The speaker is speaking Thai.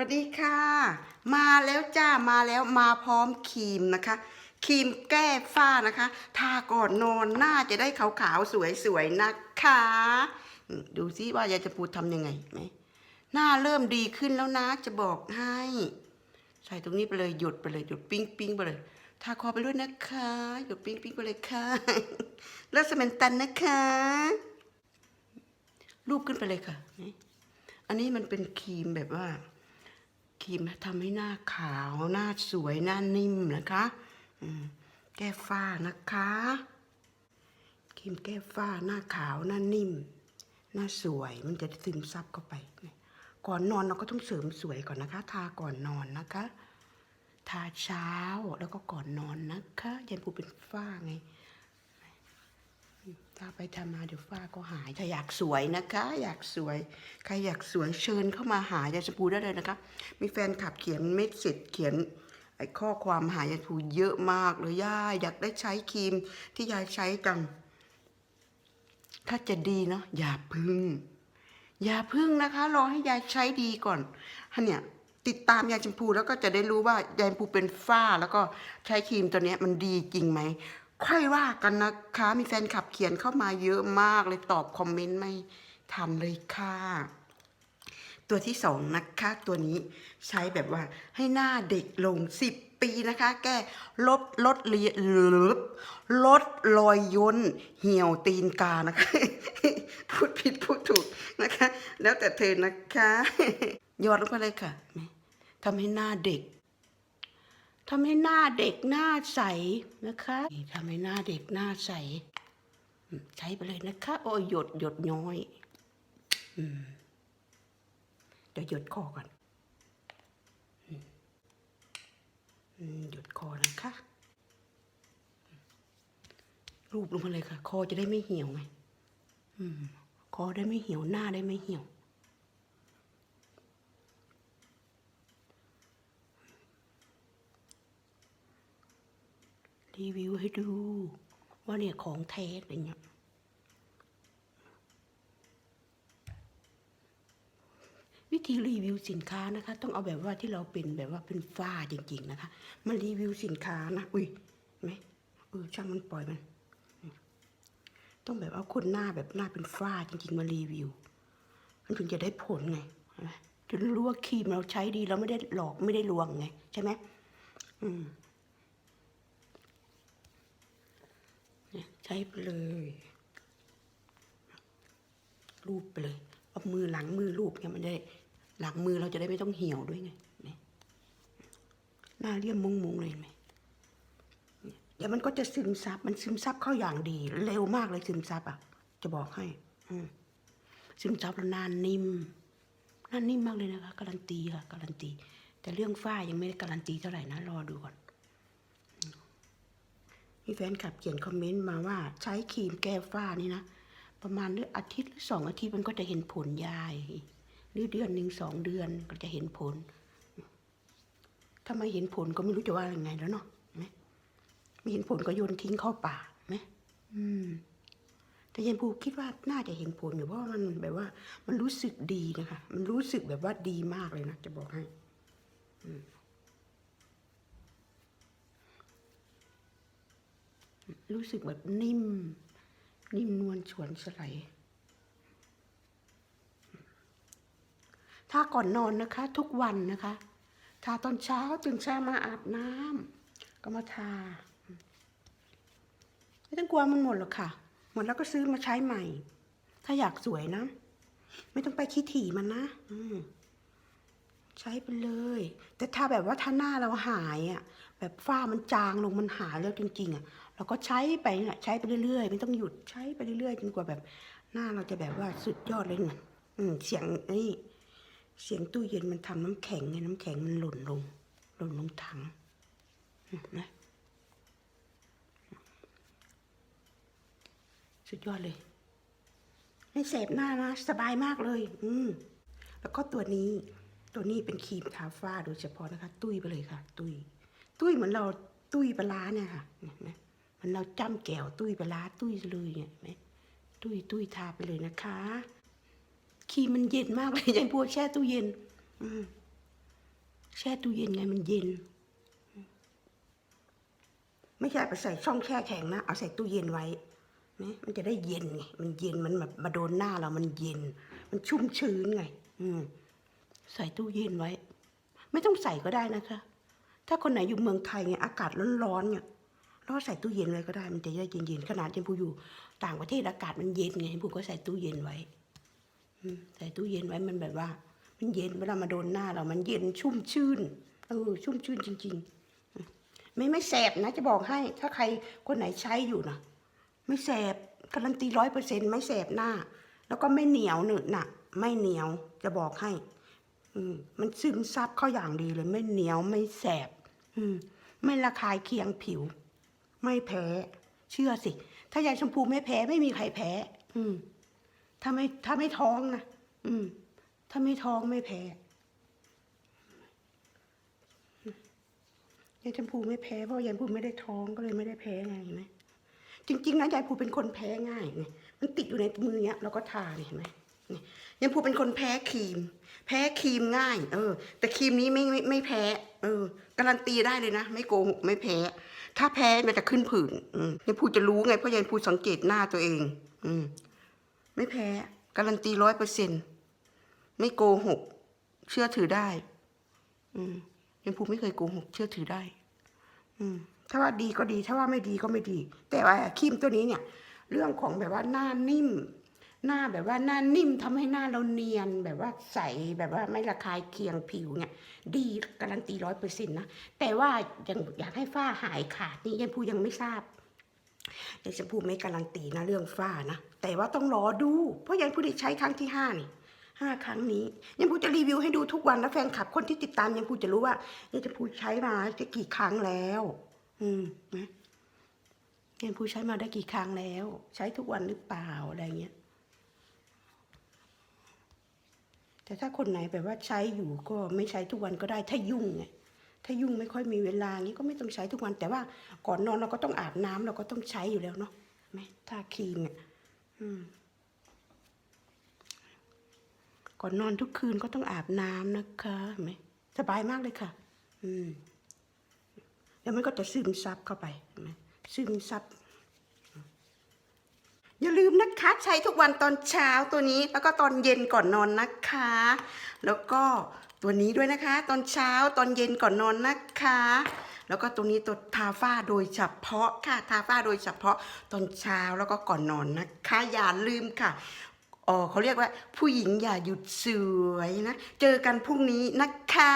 วัสดีค่ะ มาแล้วจ้ามาแล้วมาพร้อมครีมนะคะครีมแก้ฝ้านะคะทาก่อนนอนหน้าจะได้ขาวๆสวยๆนะคะ ดูซิว่ายายจะพูดทำยังไงไหมหน้าเริ่มดีขึ้นแล้วนะจะบอกให้ ใส่ตรงนี้ไปเลยหยดไปเลยหยดปิ้งปิ้งไปเลยทาคอไปด้วยนะคะหยดปิ้งปิ้งไปเลยค่ะแล้วสเมนตันนะคะรูปขึ้นไปเลยค่ะ อันนี้มันเป็นครีมแบบว่า รีมทำให้หน้าขาวหน้าสวยหน้านิ่มนะคะแก้ฝ้านะคะครีมแก้ฝ้าหน้าขาวหน้านิ่ม หน้าสวยมันจะซึมซับเข้าไป ก่อนนอนเราก็ต้องเสริมสวยก่อนนะคะ ทาก่อนนอนนะคะ ทาเช้าแล้วก็ก่อนนอนนะคะยายปูเป็นฝ้าไง ถ้าไปทำมาเดี๋ยวฝ้าก็หาย ถ้าอยากสวยนะคะ อยากสวย ใครอยากสวยเชิญเข้ามาหายายชมพูได้เลยนะคะ มีแฟนขับเขียนเม็ดเสร็จเขียนไอ้ข้อความหายายชมพูเยอะมากเลยย่าอยากได้ใช้ครีมที่ยายใช้จัง ถ้าจะดีเนาะอย่าพึ่ง อย่าพึ่งนะคะ รอให้ยายใช้ดีก่อนฮะเนี่ยติดตามยายชมพูแล้วก็จะได้รู้ว่ายายชมพูเป็นฝ้าแล้วก็ใช้ครีมตัวนี้มันดีจริงไหม ค่อยว่ากันนะคะ มีแฟนคลับเขียนเข้ามาเยอะมากเลยตอบคอมเมนต์ไม่ทันเลยค่ะ ตัวที่สองนะคะ ตัวนี้ใช้แบบว่าให้หน้าเด็กลง10ปีนะคะ แก้ลดลดเลียลดลดรอยย่นเหี่ยวตีนกานะคะ พูดผิดพูดถูกนะคะ แล้วแต่เธอนะคะยอดลงไปเลยค่ะทำให้หน้าเด็ก ทำให้หน้าเด็กหน้าใสนะคะทำให้หน้าเด็กหน้าใส ใช้ไปเลยนะคะ โอ้ยหยดหยดน้อยอืมเดี๋ยวหยดคอก่อนหยดคอนะคะรูปลงมาเลยค่ะ คอจะได้ไม่เหี่ยวไงอืมคอได้ไม่เหี่ยวหน้าได้ไม่เหี่ยว รีวิวให้ดู ว่าเนี่ยของแท้อะไรเงี้ยวิธีรีวิวสินค้านะคะ ต้องเอาแบบว่าที่เราเป็นแบบว่าเป็นฝ้าจริง ๆ นะคะมารีวิวสินค้านะอุ้ยไหมเออช่างมันปล่อยมัน ต้องแบบเอาคนหน้าแบบหน้าเป็นฝ้าจริง ๆ มารีวิว มันถึงจะได้ผลไงเห็นไหมถึงรู้ว่าครีมเราใช้ดีเราไม่ได้หลอกไม่ได้ลวงไง ใช่ไหมอืม เนี่ยใช้ไปเลย รูปไปเลยเอามือหลังมือรูปเนี่ยมันได้ หลังมือเราจะได้ไม่ต้องเหี่ยวด้วยไงนี่หน้าเรียมมุงมุงเลยไหมเดี๋ยวมันก็จะซึมซับ มันซึมซับเข้าอย่างดี เร็วมากเลยซึมซับอะ จะบอกให้ อืซึมซับแล้วนานนิ่มน้านิ่มมากเลยนะคะ การันตีค่ะ การันตี แต่เรื่องฝ้ายังไม่ได้การันตีเท่าไหร่นะ รอดูก่อน มีแฟนคลับเขียนคอมเมนต์มาว่าใช้ครีมแก้ฝ้านี่นะ ประมาณหรืออาทิตย์หรือสองอาทิตย์มันก็จะเห็นผลยายหรือเดือนหนึ่งสองเดือนก็จะเห็นผล ถ้าไม่เห็นผลก็ไม่รู้จะว่ายังไงแล้วเนาะไหมไม่เห็นผลก็โยนทิ้งเข้าป่าไหมอืม แต่ยันภูคิดว่าน่าจะเห็นผลอยู่เพราะมันแบบว่า มันรู้สึกดีนะคะ มันรู้สึกแบบว่าดีมากเลยนะจะบอกให้ รู้สึกแบบนิ่ม นิ่มนวลฉวนสไลด์ทาก่อนนอนนะคะ ทุกวันนะคะทาตอนเช้าตื่นเช้ามาอาบน้ำก็มาทา ไม่ต้องกลัวมันหมดหรอกค่ะ หมดแล้วก็ซื้อมาใช้ใหม่ ถ้าอยากสวยนะ ไม่ต้องไปคิดถี่มันนะอืมใช้ไปเลย แต่ถ้าแบบว่าถ้าหน้าเราหายอะ แบบฝ้ามันจางลงมันหายแล้วจริง ๆ อะ เราก็ใช้ไปเนี่ยใช้ไปเรื่อยๆไม่ต้องหยุดใช้ไปเรื่อยๆจนกว่าแบบ หน้าเราจะแบบว่าสุดยอดเลยเนี่ยเสียงนี่เสียงตู้เย็นมันทำน้ำแข็งไงน้ำแข็งมันหล่นลง หล่นลงถังนะสุดยอดเลยไม่เสพหน้านะสบายมากเลย อืมแล้วก็ตัวนี้ ตัวนี้เป็นครีมทาฝ้าโดยเฉพาะนะคะ ตุ้ยไปเลยค่ะ ตุ้ย ตุ้ยเหมือนเราตุ้ยปลาร้าเนี่ยค่ะเห็นไห มันเราจ้ำแก้วตุ้ยปลาตุ้ยเลยเนี่ยไหมตุ้ยตุ้ยทาไปเลยนะคะครีมมันเย็นมากเลยยายพวกแช่ตู้เย็น อืมแช่ตู้เย็นไงมันเย็น ไม่ใช่ไปใส่ช่องแช่แข็งนะเอาใส่ตู้เย็นไว้นะมันจะได้เย็นไงมันเย็นมันแบบมาโดนหน้าเรามันเย็น มันชุ่มชื้นไง อืม ใส่ตู้เย็นไว้ ไม่ต้องใส่ก็ได้นะคะ ถ้าคนไหนอยู่เมืองไทยเนี่ยอากาศร้อนๆเนี่ย เราก็ใส่ตู้เย็นไว้ก็ได้ มันจะได้เย็นๆขนาดยังพูอยู่ ต่างประเทศอากาศมันเย็นไงพูก็ใส่ตู้เย็นไว้ใส่ตู้เย็นไว้มันแบบว่า มันเย็นเวลามาโดนหน้าเรามันเย็นชุ่มชื่นเออชุ่มชื่นจริง ๆ ไม่ไม่แสบนะ จะบอกให้ ถ้าใครคนไหนใช้อยู่นะไม่แสบการันตีร้อยเปอร์เซ็นไม่แสบหน้า แล้วก็ไม่เหนียวหนึบหนะไม่เหนียวจะบอกให้ อืมมันซึมซับเข้าอย่างดีเลย ไม่เหนียวไม่แสบ อืมไม่ระคายเคียงผิว ไม่แพ้ เชื่อสิ ถ้ายายชมพูไม่แพ้ไม่มีใครแพ้ อืม ถ้าไม่ถ้าไม่ท้องนะอืม ถ้าไม่ท้องไม่แพ้ยายชมพูไม่แพ้เพราะยายชมพูไม่ได้ท้องก็เลยไม่ได้แพ้ไงเห็นไหมจริงๆนะยายชมพูเป็นคนแพ้ง่ายไงมันติดอยู่ในมือเนี้ยเราก็ทาเนี่ยเห็นไหมนี่ ยายชมพูเป็นคนแพ้ครีม แพ้ครีมง่าย เออ แต่ครีมนี้ไม่ไม่ไม่แพ้ เออ การันตีได้เลยนะ ไม่โกหกไม่แพ้ ถ้าแพ้มันจะขึ้นผื่นอืมยายชมพูจะรู้ไงเพราะยายชมพูสังเกตหน้าตัวเอง อืมไม่แพ้ การันตีร้อยเปอร์เซ็นไม่โกหก เชื่อถือได้ อืมยังภูไม่เคยโกหก เชื่อถือได้ อืมถ้าว่าดีก็ดี ถ้าว่าไม่ดีก็ไม่ดี แต่ว่าครีมตัวนี้เนี่ย เรื่องของแบบว่าหน้านิ่ม หน้าแบบว่าหน้านิ่มทำให้หน้าเราเนียนแบบว่าใสแบบว่าไม่ระคายเคืองผิวเนี่ยดีการันตีร้อยเปอร์เซ็นต์นะแต่ว่ายังอยากให้ฝ้าหายขาดนี่ยังพูยังไม่ทราบยายชมพูไม่การันตีนะเรื่องฝ้านะแต่ว่าต้องรอดู เพราะยายพูได้ใช้ครั้งที่ห้านี่ห้าครั้งนี้ยังพูจะรีวิวให้ดูทุกวันแล้วแฟนคลับคนที่ติดตามยังพูจะรู้ว่ายายชมพูใช้มาจะกี่ครั้งแล้ว อืมนะยายชมพูใช้มาได้กี่ครั้งแล้ว ใช้ทุกวันหรือเปล่าอะไรเงี้ย แต่ถ้าคนไหนแบบว่าใช้อยู่ก็ไม่ใช้ทุกวันก็ได้ถ้ายุ่งไงถ้ายุ่งไม่ค่อยมีเวลางี้ก็ไม่ต้องใช้ทุกวัน แต่ว่าก่อนนอนเราก็ต้องอาบน้ำเราก็ต้องใช้อยู่แล้วเนาะไหมทาครีมเนี่ยก่อนนอนทุกคืนก็ต้องอาบน้ำนะคะเห็นไหมสบายมากเลยค่ะ อืมแล้วมันก็จะซึมซับเข้าไปเห็นไหมซึมซับ อย่าลืมนะคะใช้ทุกวันตอนเช้าตัวนี้แล้วก็ตอนเย็นก่อนนอนนะคะ แล้วก็ตัวนี้ด้วยนะคะ ตอนเช้าตอนเย็นก่อนนอนนะคะ แล้วก็ตัวนี้ตัวทาฝ้าโดยเฉพาะค่ะทาฝ้าโดยเฉพาะตอนเช้าแล้วก็ก่อนนอนนะคะ อย่าลืมค่ะอ๋อเขาเรียกว่าผู้หญิงอย่าหยุดสวยนะ เจอกันพรุ่งนี้นะคะ